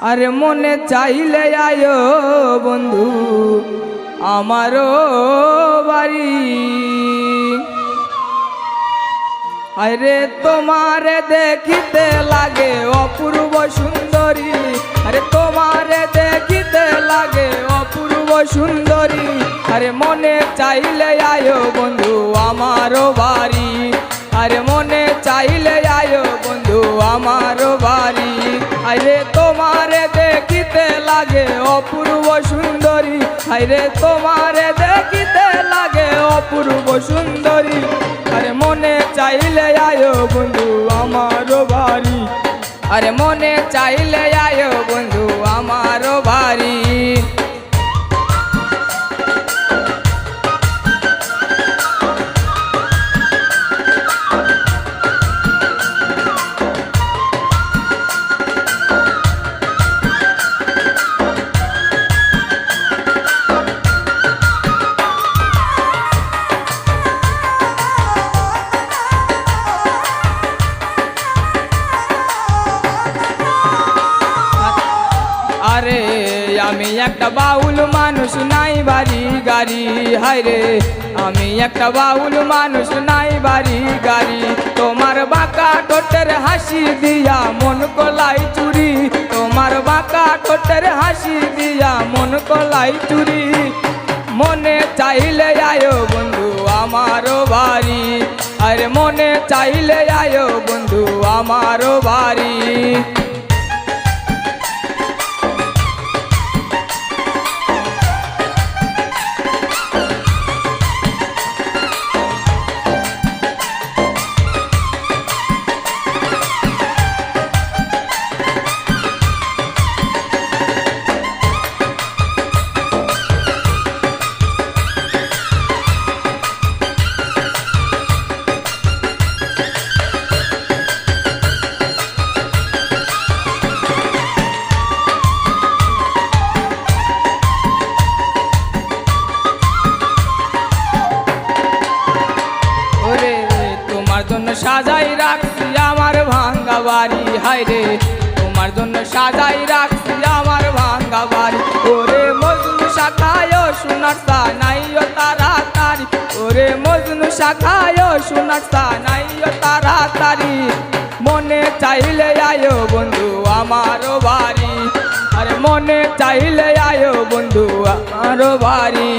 আরে মনে চাইলে আয়ো বন্ধু, আমারও বাড়ি। আরে তোমারে দেখিতে লাগে অপূর্ব সুন্দরী। আরে তোমারে দেখিতে লাগে অপূর্ব সুন্দরী। আরে মনে চাইলে আয়ো বন্ধু, আমারও বাড়ি। আরে মনে চাইলে আয়ো বন্ধু, আমারও বাড়ি। আরে দেখিতে লাগে, অপূর্ব সুন্দরী। আরে তোমারে দেখিতে লাগে, অপূর্ব সুন্দরী। আরে মনে চাইলে আয়ো বন্ধু আমার বাড়ি। আরে মনে চাইলে আয়ো বন্ধু আমার বাড়ি। আমি একটা বাউল মানুষ, নাই বাড়ি, গাড়ি, হায় রে। আমি একটা বাউল মানুষ, নাই বাড়ি, গাড়ি। তোমার বাঁকা ঠোঁটের হাসি দিয়া মন কলাই চুরি। তোমার বাঁকা ঠোঁটের হাসি দিয়া মন কলাই চুরি। মনে চাইলে আয়ো বন্ধু আমারও বাড়ি। আরে মনে চাইলে আয়ো বন্ধু আমারও বাড়ি। জন্য সাজাই রাখছি আমার ভাঙ্গা বাড়ি। হায় রে, তোমার জন্য সাজাই রাখছি আমার ভাঙ্গা বাড়ি। ওরে মজনু শাখায় সোনার তা নাইও তাড়াতাড়ি। ওরে মজনু শাখায় সোনার তা নাইও তাড়াতাড়ি। মনে চাইলে আয়ো বন্ধু আমারও বাড়ি। আরে মনে চাইলে আয়ো বন্ধু আমারও বাড়ি।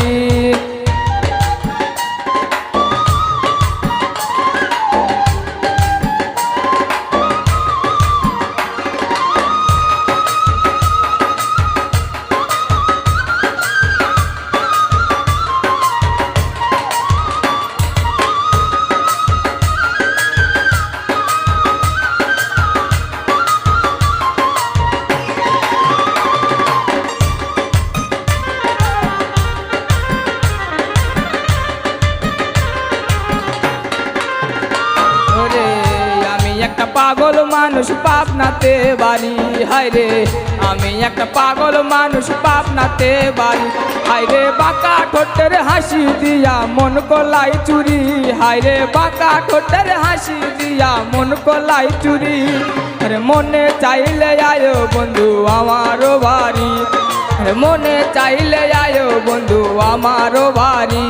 পাগল মানুষ পাপনাতে বাড়ি, হায় রে। আমি একটা পাগল মানুষ পাপনাতে বাড়ি, হায় রে। বাঁকা ঠোঁটের হাসি দিয়া মন কলাই চুরি, হায় রে। বাঁকা ঠোঁটের হাসি দিয়া মন কলাই চুরি। মনে চাইলে আয়ো বন্ধু আমারও বাড়ি মনে চাইলে আয়ো বন্ধু আমারও বাড়ি।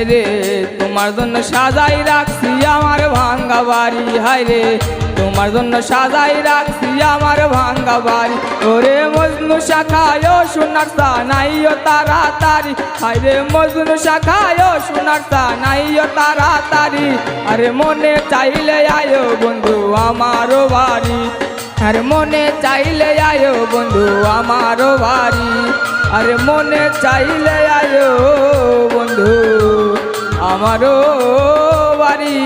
হায়রে তোমার জন্য সাজাই রাখছি আমার ভাঙ্গা বাড়ি। হায়রে তোমার জন্য সাজাই রাখছি আমার ভাঙ্গা বাড়ি। ওরে মজনু শাখায় সোনার তা নাইও তাড়াতাড়ি। হায়রে মজনু শাখায় সোনার তা নাইও তাড়াতাড়ি। আরে মনে চাইলে আয়ো বন্ধু আমারও বাড়ি। আরে মনে চাইলে আয়ো বন্ধু আমারও বাড়ি। আরে মনে চাইলে আয়ো আমারও বাড়ি।